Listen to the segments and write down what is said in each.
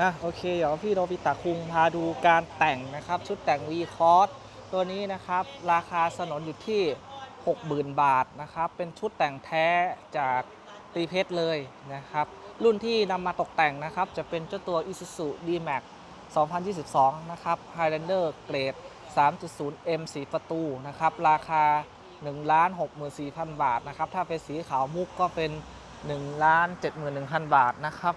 อะโอเคเดี๋ยวพี่โนบิตะคุงพาดูการแต่งนะครับ ชุดแต่ง V c o s ตัวนี้นะครับ ราคาสนนอยู่ที่ 60,000 บาทนะครับ เป็นชุดแต่งแท้จากตีเพชรเลยนะครับ รุ่นที่นำมาตกแต่งนะครับ จะเป็นเจ้าตัว Isuzu D-Max 2022 นะครับ Highlander เกรด 3.0M สีประตูนะครับ ราคา 1,64,000 บาทนะครับ ถ้าเป็นสีขาวมุกก็เป็น 1,71,000 บาทนะครับ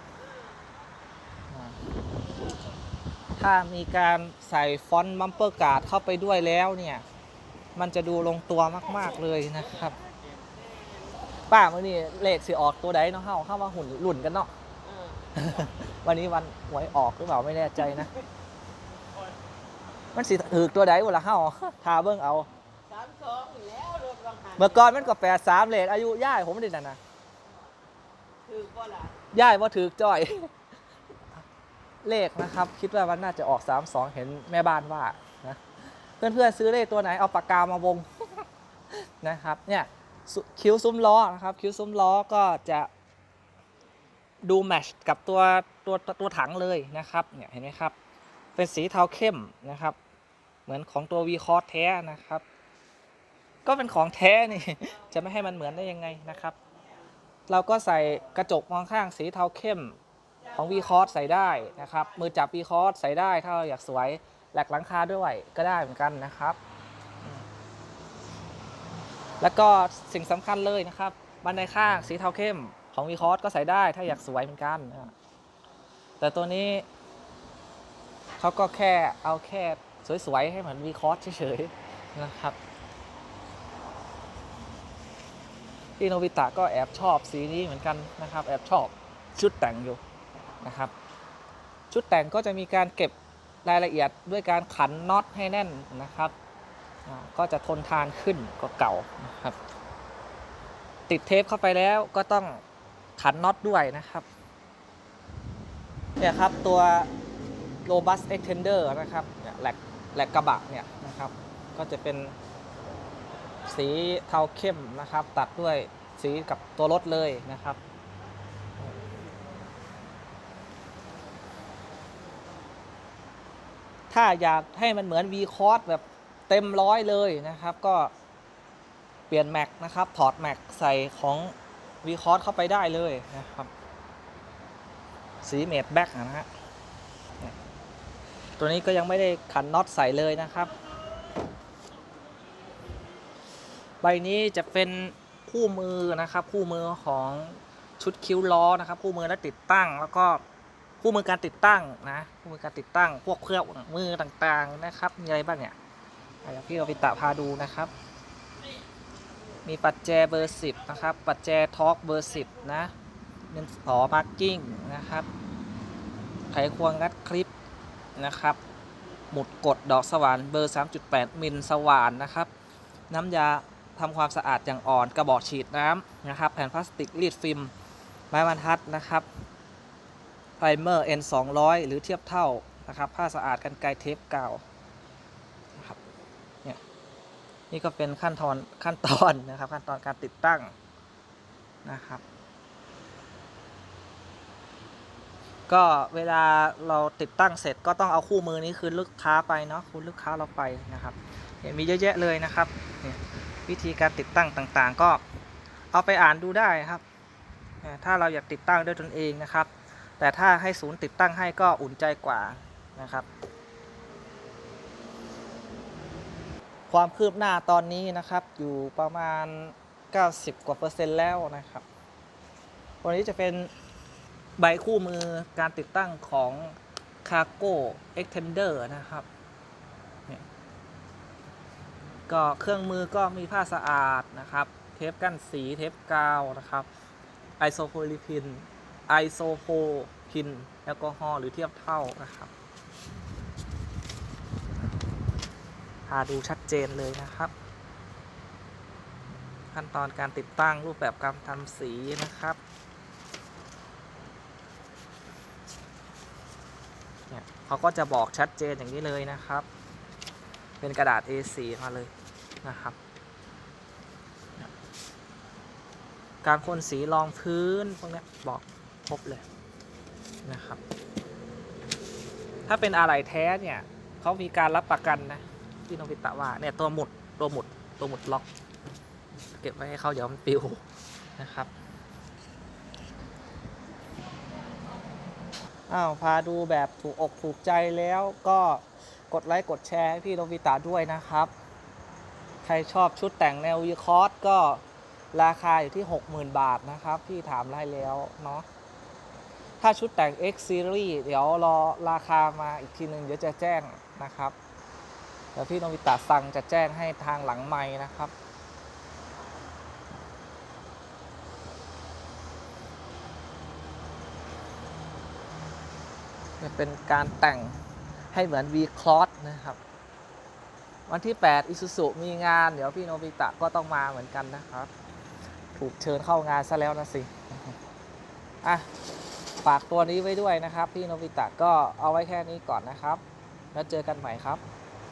ถ้ามีการใส่ฟอนต์มัมเปอร์การ์ดเข้าไปด้วยแล้วเนี่ย มันจะดูลงตัวมาก ๆ เลยนะครับ ป้ามื่อนี้เลขสิออกตัวใดเนาะเข้าเข้ามาหุ่นหลุ่นกันเนาะวันนี้วันหวยออกหรือเปล่าไม่แน่ใจนะ มันสิถือตัวใดวะละเข้าทาเบิ้งเอาสามสองอยู่แล้วรถบางหันเมื่อก่อนมันก็แปดสามเลขอายุย่ายผมดิน่ะนะคือบ่ล่ะย่ายว่าถือจ้อย เลขนะครับ คิดว่ามันน่าจะออก 3 2 เห็นแม่บ้านว่านะเพื่อนๆซื้อเลขตัวไหนเอาปากกามาวงนะครับเนี่ยคิ้วซุ้มล้อนะครับคิ้วซุ้มล้อก็จะดูแมชกับตัวตัวตัวถังเลยนะครับเนี่ยเห็นไหมครับเป็นสีเทาเข้มนะครับ เหมือนของตัว V c o s แท้นะครับ ก็เป็นของแท้นี่ จะไม่ให้มันเหมือนได้ยังไงนะครับ เราก็ใส่กระจกมองข้างสีเทาเข้ม ของ V c o s ใส่ได้นะครับ มือจับ V c o s ใส่ได้ถ้าเราอยากสวยแหลกหลังคาด้วยก็ได้เหมือนกันนะครับ แล้วก็สิ่งสำคัญเลยนะครับ บันไดข้างสีเทาเข้มของ V c o s ก็ใส่ได้ถ้าอยากสวยเหมือนกันนะแต่ตัวนี้เขาก็แค่เอาแค่สวยๆ ให้เหมือน V c o s เฉยๆนะครับพี่โนบิตะก็แอบชอบสีนี้เหมือนกันนะครับ แอบชอบชุดแต่งอยู่ นะครับ ชุดแต่งก็จะมีการเก็บรายละเอียดด้วยการขันน็อตให้แน่นนะครับ ก็จะทนทานขึ้นกว่าเก่านะครับ ติดเทปเข้าไปแล้วก็ต้องขันน็อตด้วยนะครับเนี่ยครับตัว Robust Extender นะครับเนี่ยแหลกแหลกกระบะเนี่ยนะครับ ก็จะเป็นสีเทาเข้มนะครับ ตัดด้วยสีกับตัวรถเลยนะครับ ถ้าอยากให้มันเหมือน V c o s แบบเต็มร้อยเลยนะครับ ก็เปลี่ยนแม็กนะครับ ถอดแม็กใส่ของ V c o s เข้าไปได้เลยนะครับ สีเมดแบ็กนะฮะตัวนี้ก็ยังไม่ได้ขันน็อตใส่เลยนะครับ ใบนี้จะเป็นคู่มือนะครับ คู่มือของชุดคิ้วล้อนะครับ คู่มือและติดตั้งแล้วก็ คู่มือการติดตั้งนะคู่มือการติดตั้งพวกเครื่องมือต่างๆนะครับ มีอะไรบ้างเนี่ยเดี๋ยวพี่เอาไปตะพาดูนะครับ มีปัจแจเบอร์10นะครับ ปัจแจทอร์กเบอร์10นะเป็นต่อมาร์กิ้งนะครับ ไขควงงัดคลิปนะครับ หมุดกดดอกสว่านเบอร์ 3.8 มิลสว่านนะครับ น้ำยาทำความสะอาดอย่างอ่อนกระบอกฉีดน้ำนะครับ แผ่นพลาสติกรีดฟิล์มไม้บรรทัดนะครับ ไพรเมอร์ N 2 0 0หรือเทียบเท่านะครับผ้าสะอาดกันไกรเทปกาวนะครับเนี่ยนี่ก็เป็นขั้นตอนขั้นตอนนะครับ ขั้นตอนการติดตั้งนะครับ ก็เวลาเราติดตั้งเสร็จก็ต้องเอาคู่มือนี้คืนลูกค้าไปเนาะคืนลูกค้าเราไปนะครับเนี่ยมีเยอะแยะเลยนะครับเนี่ยวิธีการติดตั้งต่างๆ ก็เอาไปอ่านดูได้ครับ ถ้าเราอยากติดตั้งด้วยตนเองนะครับ แต่ถ้าให้ศูนย์ติดตั้งให้ก็อุ่นใจกว่านะครับ ความคืบหน้าตอนนี้นะครับอยู่ประมาณ 90 กว่าเปอร์เซ็นต์แล้วนะครับวันนี้จะเป็นใบคู่มือการติดตั้งของ Cargo Extender นะครับเนี่ยก็เครื่องมือก็มีผ้าสะอาดนะครับ เทปกั้นสีเทปกาวนะครับไอโซโพลิพินไอโซโพ พินแอลกอฮอล์หรือเทียบเท่านะครับพาดูชัดเจนเลยนะครับ ขั้นตอนการติดตั้งรูปแบบการทำสีนะครับเนี่ยเขาก็จะบอกชัดเจนอย่างนี้เลยนะครับ เป็นกระดาษ A4 มาเลยนะครับการพ่นสีรองพื้นพวกนี้บอกครบเลย นะครับ ถ้าเป็นอะไหล่แท้เนี่ยเขามีการรับประกันนะพี่นบิตะว่าเนี่ยตัวหมุดตัวหมุดตัวหมุดล็อก เก็บไว้ให้เขาเดี๋ยวมันปิวนะครับอ้าวพาดูแบบถูกอกถูกใจแล้วก็กดไลค์กดแชร์ให้พี่โนบิตะด้วยนะครับ ใครชอบชุดแต่งแนววีคอร์สก็ราคาอยู่ที่ 60,000 บาทนะครับ พี่ถามได้แล้วเนาะ ถ้าชุดแต่ง X Series เดี๋ยวรอราคามาอีกทีหนึ่งเดี๋ยวจะแจ้งนะครับเดี๋ยวพี่โนบิตะสั่งจะแจ้งให้ทางหลังไม้นะครับ จะเป็นการแต่งให้เหมือน V Cross นะครับ วันที่ 8 อิ u ุ u มีงาน เดี๋ยวพี่โนบิตะก็ต้องมาเหมือนกันนะครับ ถูกเชิญเข้างานซะแล้วนะสิ อะ ฝากตัวนี้ไว้ด้วยนะครับ พี่โนบิตะก็เอาไว้แค่นี้ก่อนนะครับ แล้วเจอกันใหม่ครับ